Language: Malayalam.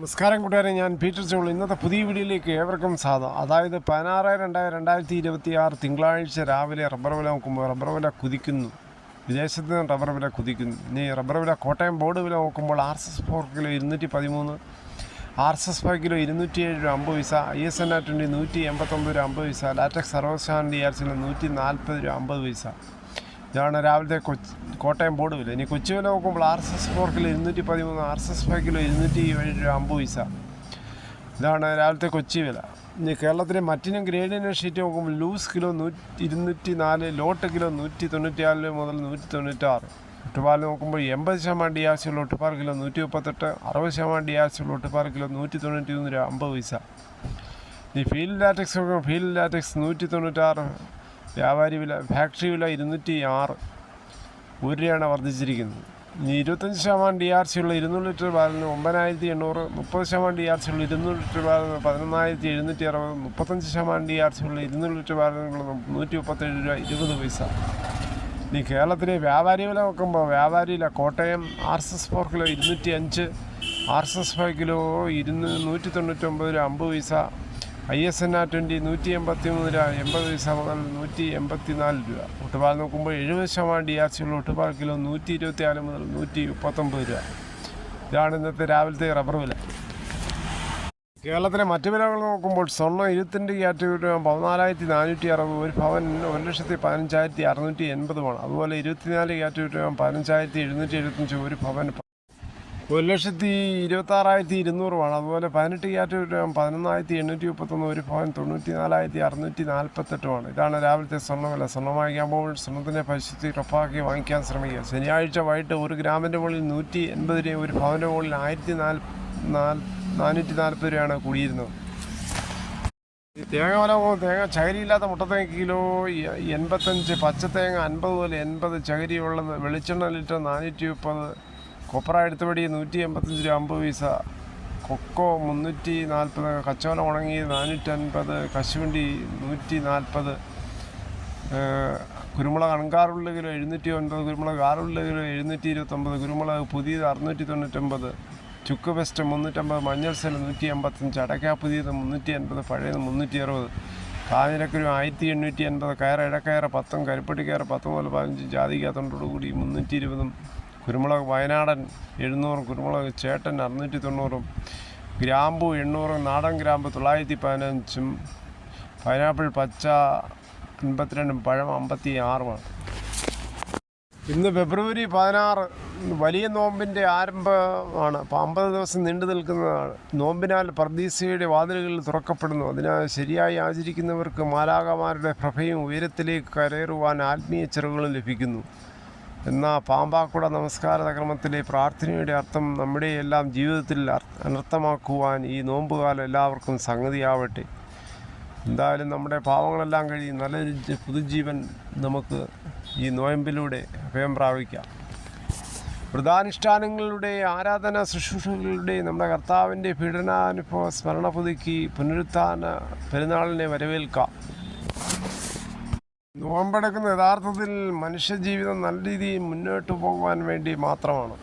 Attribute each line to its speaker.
Speaker 1: നമസ്കാരം കൂട്ടുകാരെ ഞാൻ പീറ്റർ ജോൾ ഇന്നത്തെ പുതിയ വീഡിയോയിലേക്ക് ഏവർക്കും സാധം അതായത് പതിനാറ് രണ്ടായി രണ്ടായിരത്തി ഇരുപത്തി ആറ് തിങ്കളാഴ്ച രാവിലെ റബ്ബർ വില നോക്കുമ്പോൾ റബ്ബർ വില കുതിക്കുന്നു. വിദേശത്ത് നിന്ന് റബ്ബർ വില കുതിക്കുന്നു. ഇനി റബ്ബർ വില കോട്ടയം ബോർഡ് വില നോക്കുമ്പോൾ R S S four kilo ഇരുന്നൂറ്റി പതിമൂന്ന് R S S five kilo ഇരുന്നൂറ്റി ഏഴ് രൂപ അമ്പത് പൈസ I S N R twenty നൂറ്റി എൺപത്തൊമ്പത് രൂപ അമ്പത് പൈസ ലാറ്റക്സ് സർവശാന്തി സിലോ നൂറ്റി നാൽപ്പത് രൂപ അമ്പത് പൈസ. ഇതാണ് രാവിലത്തെ കൊച്ചി കോട്ടയം ബോർഡ് വില ഇനി കൊച്ചി വില നോക്കുമ്പോൾ R S S four kilo ഇരുന്നൂറ്റി പതിമൂന്ന് R S S five kilo ഇരുന്നൂറ്റി ഏഴ് രൂപ അമ്പത് പൈസ. ഇതാണ് രാവിലത്തെ കൊച്ചി വില. ഇനി കേരളത്തിലെ മറ്റിനും ഗ്രേഡിനും ഷീറ്റ് നോക്കുമ്പോൾ ലൂസ് കിലോ നൂറ്റി ഇരുന്നൂറ്റി നാല് ലോട്ട് കിലോ നൂറ്റി തൊണ്ണൂറ്റിയാൽ മുതൽ നൂറ്റി തൊണ്ണൂറ്റാറ് ഒട്ടുപാൽ നോക്കുമ്പോൾ എൺപത് ശതമാനം ഡി ആവശ്യമുള്ള ഒട്ടുപാൽ കിലോ നൂറ്റി മുപ്പത്തെട്ട് അറുപത് ശതമാനം ഡി ആവശ്യമുള്ള ഒട്ടുപാൽ കിലോ നൂറ്റി തൊണ്ണൂറ്റി മൂന്ന് രൂപ അമ്പത് പൈസ. ഈ ഫീൽഡ് ലാറ്റക്സ് നോക്കുമ്പോൾ ഫീൽഡ് ലാറ്റക്സ് നൂറ്റി തൊണ്ണൂറ്റാറ് വ്യാപാരി വില ഫാക്ടറി വില ഇരുന്നൂറ്റി ആറ് ഒരു രൂപയാണ് വർദ്ധിച്ചിരിക്കുന്നത്. ഇനി ഇരുപത്തഞ്ച് ശതമാനം ഡി ആർ സി ഉള്ള ഇരുന്നൂറ് ലിറ്റർ പാലിന് ഒമ്പതിനായിരത്തി എണ്ണൂറ് മുപ്പത് ശതമാനം ഡി ആർ സി ഉള്ള ഇരുന്നൂറ് ലിറ്റർ പാലിന് പതിനൊന്നായിരത്തി എഴുന്നൂറ്റി അറുപത് മുപ്പത്തഞ്ച് ശതമാനം ഡി ആർ സി ഉള്ള ഇരുന്നൂറ് ലിറ്റർ പാലിനുള്ള നൂറ്റി മുപ്പത്തേഴ് രൂപ ഇരുപത് പൈസ. ഇനി കേരളത്തിലെ വ്യാപാരി വില നോക്കുമ്പോൾ വ്യാപാരിയില Kottayam R S S four kilo ഇരുന്നൂറ്റി അഞ്ച് R S S five kilo ഇരുന്നൂ നൂറ്റി തൊണ്ണൂറ്റൊമ്പത് രൂപ അമ്പത് പൈസ. I S N R twenty നൂറ്റി എൺപത്തി മൂന്ന് രൂപ എൺപത് പൈസ മുതൽ നൂറ്റി എൺപത്തി നാല് രൂപ. ഒട്ടുപാൽ നോക്കുമ്പോൾ എഴുപത് ശതമാനം ഡി ആർ സി ഉള്ള ഒട്ടുപാൽ കിലോ നൂറ്റി ഇരുപത്തി നാല് മുതൽ നൂറ്റി മുപ്പത്തൊമ്പത് രൂപ. ഇതാണ് ഇന്നത്തെ രാവിലത്തെ റബ്ബർ വില. കേരളത്തിലെ മറ്റു വിലകൾ നോക്കുമ്പോൾ സ്വർണം ഇരുപത്തിരണ്ട് കാറ്റഗറി പതിനാലായിരത്തി നാനൂറ്റി അറുപത് ഒരു ഭവൻ ഒരു ലക്ഷത്തി പതിനഞ്ചായിരത്തി അറുന്നൂറ്റി എൺപതുമാണ് അതുപോലെ ഇരുപത്തിനാല് കാറ്റഗറി പതിനഞ്ചായിരത്തി എഴുന്നൂറ്റി എഴുപത്തഞ്ച് ഒരു ഭവൻ ഒരു ലക്ഷത്തി ഇരുപത്താറായിരത്തി ഇരുന്നൂറുമാണ്. അതുപോലെ പതിനെട്ട് കാറ്റഗറി പതിനൊന്നായിരത്തി എണ്ണൂറ്റി മുപ്പത്തൊന്ന് ഒരു പോയിന്റ് തൊണ്ണൂറ്റി നാലായിരത്തി അറുന്നൂറ്റി നാൽപ്പത്തെട്ടുമാണ് ഇതാണ് രാവിലത്തെ സ്വർണവില. സ്വർണം പോകുമ്പോൾ സ്വർണത്തിന്റെ പരിശുദ്ധി ഉറപ്പാക്കി വാങ്ങിക്കാൻ ശ്രമിക്കുക. ശനിയാഴ്ച വൈകിട്ട് ഒരു ഗ്രാമിന്റെ മുകളിൽ നൂറ്റി എൺപത് രൂപ ഒരു ഭവന്റെ മുകളിൽ ആയിരത്തി നാല് നാനൂറ്റി നാൽപ്പത് രൂപയാണ് കൂടിയിരുന്നത്. തേങ്ങ വില തേങ്ങ ചകരിയില്ലാത്ത മുട്ടത്തേങ്ങ കിലോ എൺപത്തഞ്ച് പച്ചത്തേങ്ങ അൻപത് മുതൽ എൺപത് ചകരിയുള്ളത് വെളിച്ചെണ്ണ ലിറ്റർ നാനൂറ്റി മുപ്പത് കൊപ്ര എടുത്തുപടി നൂറ്റി എൺപത്തഞ്ച് രൂപ അമ്പത് പൈസ. കൊക്കോ മുന്നൂറ്റി നാൽപ്പത് കച്ചോലം ഉണങ്ങി നാനൂറ്റൻപത് കശുവണ്ടി നൂറ്റി നാൽപ്പത് കുരുമുളക് അൺകാറുള്ള കിലോ എഴുന്നൂറ്റി ഒൻപത് കുരുമുളക് ആറുള്ള കിലോ എഴുന്നൂറ്റി ഇരുപത്തൊമ്പത് കുരുമുളക് പുതിയത് അറുന്നൂറ്റി തൊണ്ണൂറ്റൊമ്പത് ചുക്ക് ബെസ്റ്റ് മുന്നൂറ്റമ്പത് മഞ്ഞൾ സെൽ നൂറ്റി എൺപത്തഞ്ച് അടയ്ക്ക പുതിയത് മുന്നൂറ്റി അൻപത് പഴയത് മുന്നൂറ്റി അറുപത് കാഞ്ഞിരക്കുരു ആയിരത്തി എണ്ണൂറ്റി അൻപത് കയറ ഇടക്കയറ പത്തും കരിപ്പട്ടി കയറ പത്ത് മുതൽ പതിനഞ്ച് ജാതിക കൂടി മുന്നൂറ്റി ഇരുപതും കുരുമുളക് വയനാടൻ എഴുന്നൂറും കുരുമുളക് ചേട്ടൻ അറുന്നൂറ്റി തൊണ്ണൂറും ഗ്രാമ്പു എണ്ണൂറും നാടൻ ഗ്രാമ്പ് തൊള്ളായിരത്തി പതിനഞ്ചും പൈനാപ്പിൾ പച്ച അൻപത്തിരണ്ടും പഴം അമ്പത്തി ആറുമാണ് ഇന്ന് ഫെബ്രുവരി പതിനാറ് വലിയ നോമ്പിന്റെ ആരംഭമാണ്. അപ്പോൾ അമ്പത് ദിവസം നീണ്ടു നിൽക്കുന്നതാണ്. നോമ്പിനാൽ പ്രതീക്ഷയുടെ വാതിലുകളിൽ തുറക്കപ്പെടുന്നു. അതിനാൽ ശരിയായി ആചരിക്കുന്നവർക്ക് മാലാകമാരുടെ പ്രഭയും ഉയരത്തിലേക്ക് കരയറുവാൻ ആത്മീയ ചെറുകളും ലഭിക്കുന്നു. എന്നാൽ പാമ്പാക്കുട നമസ്കാര ക്രമത്തിലെ പ്രാർത്ഥനയുടെ അർത്ഥം നമ്മുടെ എല്ലാം ജീവിതത്തിൽ അനർത്ഥമാക്കുവാൻ ഈ നോമ്പുകാലം എല്ലാവർക്കും സംഗതിയാവട്ടെ. എന്തായാലും നമ്മുടെ പാവങ്ങളെല്ലാം കഴിയും നല്ലൊരു പുതുജീവൻ നമുക്ക് ഈ നോയമ്പിലൂടെ അഭയം പ്രാപിക്കാം. വ്രതാനുഷ്ഠാനങ്ങളുടെ ആരാധന ശുശ്രൂഷകളുടെ നമ്മുടെ കർത്താവിന്റെ പീഡനാനുഭവ സ്മരണ പുതുക്കി പുനരുത്ഥാന പെരുന്നാളിനെ വരവേൽക്കാം. നോമ്പെടുക്കുന്ന യഥാർത്ഥത്തിൽ മനുഷ്യജീവിതം നല്ല രീതിയിൽ മുന്നോട്ട് പോകാൻ വേണ്ടി മാത്രമാണ്.